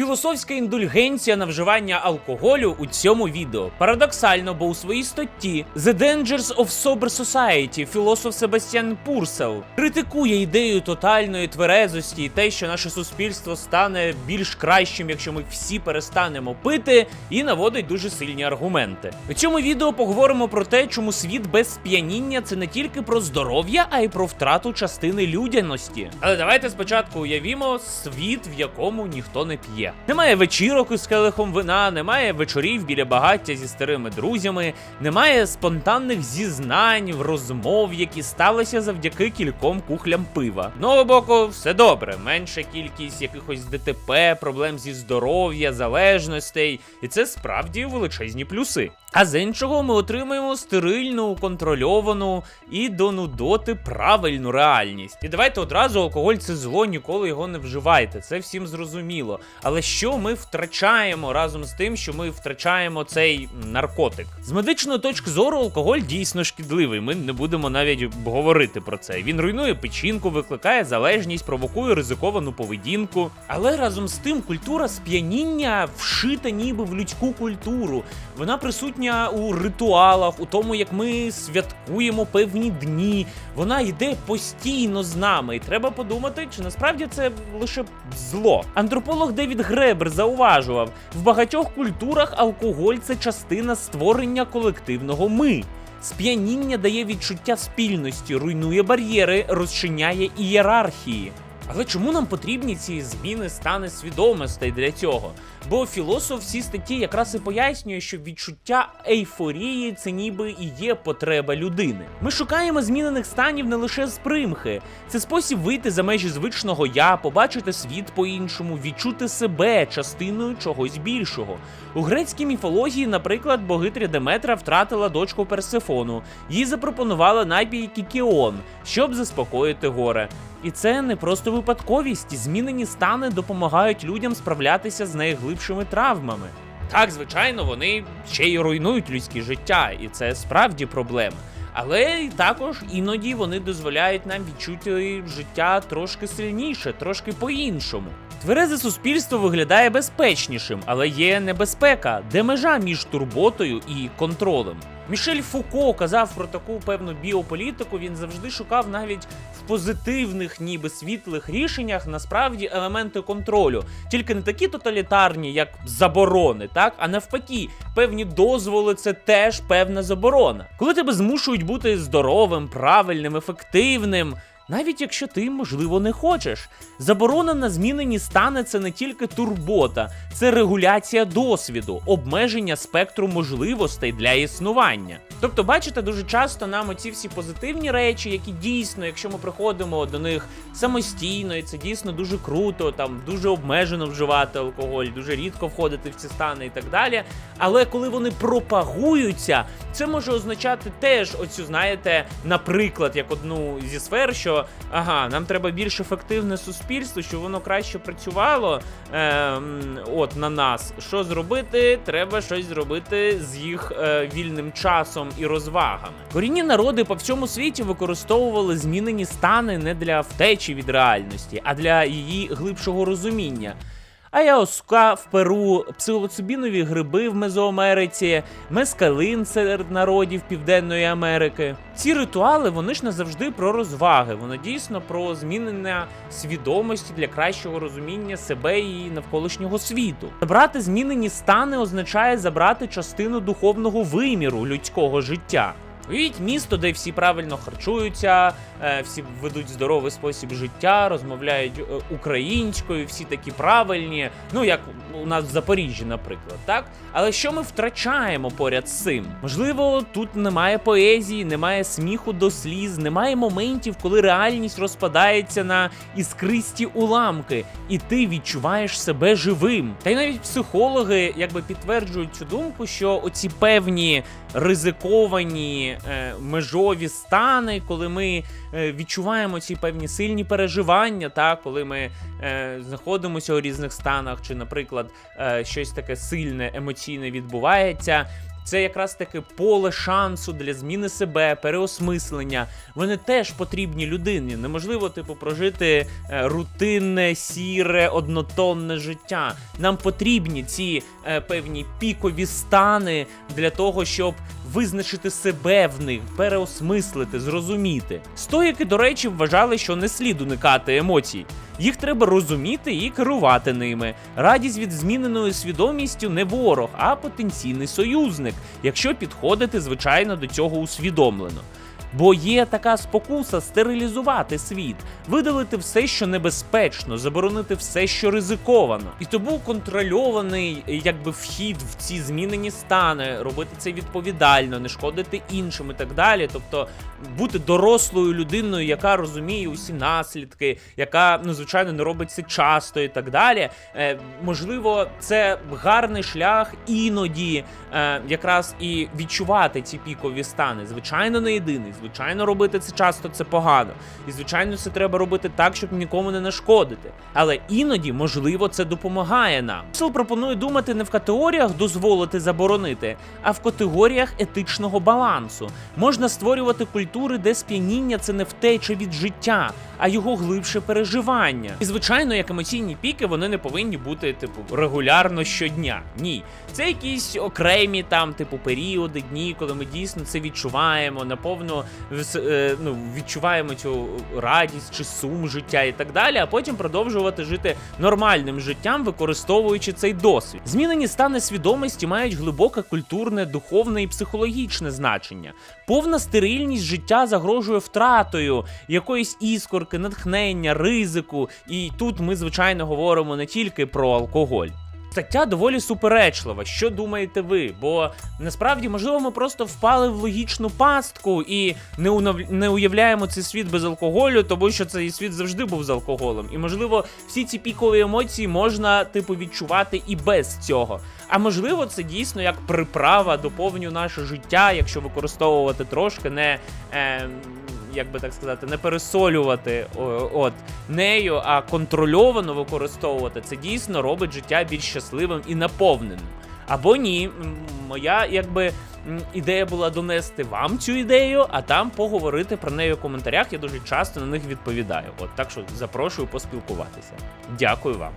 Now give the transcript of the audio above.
Філософська індульгенція на вживання алкоголю у цьому відео. Парадоксально, бо у своїй статті The Dangers of Sober Society філософ Себастьян Пурсел критикує ідею тотальної тверезості і те, що наше суспільство стане більш кращим, якщо ми всі перестанемо пити, і наводить дуже сильні аргументи. У цьому відео поговоримо про те, чому світ без сп'яніння це не тільки про здоров'я, а й про втрату частини людяності. Але давайте спочатку уявімо світ, в якому ніхто не п'є. Немає вечірок із келихом вина, немає вечорів біля багаття зі старими друзями, немає спонтанних зізнань, розмов, які сталися завдяки кільком кухлям пива. З Одного боку, все добре, менша кількість якихось ДТП, проблем зі здоров'я, залежностей, і це справді величезні плюси. А з іншого ми отримуємо стерильну, контрольовану і до нудоти правильну реальність. І давайте одразу алкоголь це зло, ніколи його не вживайте. Це всім зрозуміло. Але що ми втрачаємо разом з тим, що ми втрачаємо цей наркотик? З медичної точки зору, алкоголь дійсно шкідливий. Ми не будемо навіть говорити про це. Він руйнує печінку, викликає залежність, провокує ризиковану поведінку. Але разом з тим, культура сп'яніння вшита ніби в людську культуру. Вона присутня у ритуалах, у тому, як ми святкуємо певні дні. Вона йде постійно з нами, і треба подумати, чи насправді це лише зло. Антрополог Девід Гребер зауважував: в багатьох культурах алкоголь це частина створення колективного ми. Сп'яніння дає відчуття спільності, руйнує бар'єри, розчиняє ієрархії. Але чому нам потрібні ці зміни стани свідомостей для цього? Бо філософ в цій статті якраз і пояснює, що відчуття ейфорії це ніби і є потреба людини. Ми шукаємо змінених станів не лише з примхи, це спосіб вийти за межі звичного я, побачити світ по-іншому, відчути себе частиною чогось більшого. У грецькій міфології, наприклад, богитря Деметра втратила дочку Персефону. Їй запропонували напій Кікіон, щоб заспокоїти горе. І це не просто випадковість. Змінені стани допомагають людям справлятися з найглибшими травмами. Так, звичайно, вони ще й руйнують людське життя, і це справді проблема. Але також іноді вони дозволяють нам відчути життя трошки сильніше, трошки по-іншому. Тверезе суспільство виглядає безпечнішим, але є небезпека, де межа між турботою і контролем. Мішель Фуко казав про таку певну біополітику. Він завжди шукав навіть в позитивних, ніби світлих рішеннях насправді елементи контролю, тільки не такі тоталітарні, як заборони, так а навпаки, певні дозволи це теж певна заборона. Коли тебе змушують бути здоровим, правильним, ефективним. Навіть якщо ти, можливо, не хочеш. Заборона на змінені стани це не тільки турбота, це регуляція досвіду, обмеження спектру можливостей для існування. Тобто, бачите, дуже часто нам оці всі позитивні речі, які дійсно, якщо ми приходимо до них самостійно, і це дійсно дуже круто, там дуже обмежено вживати алкоголь, дуже рідко входити в ці стани і так далі. Але коли вони пропагуються, це може означати теж оцю, знаєте, наприклад, як одну зі сфер, що ага, нам треба більш ефективне суспільство, щоб воно краще працювало е, от на нас. Що зробити? Треба щось зробити з їх е, вільним часом і розвагами. Корінні народи по всьому світі використовували змінені стани не для втечі від реальності, а для її глибшого розуміння. Ayahuasca в Перу, псилоцибінові гриби в Мезоамериці, мескалин серед народів Південної Америки. Ці ритуали вони ж не завжди про розваги, вони дійсно про змінення свідомості для кращого розуміння себе і навколишнього світу. Забрати змінені стани означає забрати частину духовного виміру людського життя. Уявіть місто, де всі правильно харчуються, е, всі ведуть здоровий спосіб життя, розмовляють е, українською, всі такі правильні. Ну як у нас в Запоріжжі, наприклад, так? Але що ми втрачаємо поряд з цим? Можливо, тут немає поезії, немає сміху до сліз, немає моментів, коли реальність розпадається на іскристі уламки, і ти відчуваєш себе живим. Та й навіть психологи якби підтверджують цю думку, що оці певні ризиковані е, межові стани, коли ми е, відчуваємо ці певні сильні переживання, та коли ми е, знаходимося у різних станах, чи, наприклад, е, щось таке сильне емоційне відбувається. Це якраз таки поле шансу для зміни себе, переосмислення. Вони теж потрібні людині. Неможливо, типу, прожити е, рутинне, сіре, однотонне життя. Нам потрібні ці е, певні пікові стани для того, щоб визначити себе в них, переосмислити, зрозуміти. Стоїки, до речі, вважали, що не слід уникати емоцій. Їх треба розуміти і керувати ними. Радість від зміненої свідомістю не ворог, а потенційний союзник, якщо підходити, звичайно, до цього усвідомлено. Бо є така спокуса стерилізувати світ, видалити все, що небезпечно, заборонити все, що ризиковано. І тому контрольований якби вхід в ці змінені стани, робити це відповідально, не шкодити іншим і так далі. Тобто бути дорослою людиною, яка розуміє усі наслідки, яка ну звичайно не робить це часто і так далі. Е, можливо, це гарний шлях іноді е, якраз і відчувати ці пікові стани. Звичайно, не єдиний. Звичайно, робити це часто це погано. І звичайно, це треба робити так, щоб нікому не нашкодити. Але іноді, можливо, це допомагає нам. Сил пропонує думати не в категоріях дозволити заборонити, а в категоріях етичного балансу. Можна створювати культури, де сп'яніння це не втеча від життя, а його глибше переживання. І звичайно, як емоційні піки, вони не повинні бути, типу, регулярно щодня. Ні, це якісь окремі там, типу, періоди, дні, коли ми дійсно це відчуваємо, наповно ну, відчуваємо цю радість чи сум життя і так далі, а потім продовжувати жити нормальним життям, використовуючи цей досвід. Змінені стани свідомості мають глибоке культурне, духовне і психологічне значення. Повна стерильність життя загрожує втратою якоїсь іскорки, натхнення, ризику. І тут ми, звичайно, говоримо не тільки про алкоголь. Стаття доволі суперечлива. Що думаєте ви? Бо насправді, можливо, ми просто впали в логічну пастку і не, унав... не уявляємо цей світ без алкоголю, тому що цей світ завжди був з алкоголем. І можливо, всі ці пікові емоції можна, типу, відчувати і без цього. А можливо, це дійсно як приправа доповнює наше життя, якщо використовувати трошки не. Е, як би так сказати, не пересолювати от нею, а контрольовано використовувати, це дійсно робить життя більш щасливим і наповненим. Або ні, моя якби ідея була донести вам цю ідею, а там поговорити про неї у коментарях. Я дуже часто на них відповідаю. От так що запрошую поспілкуватися. Дякую вам.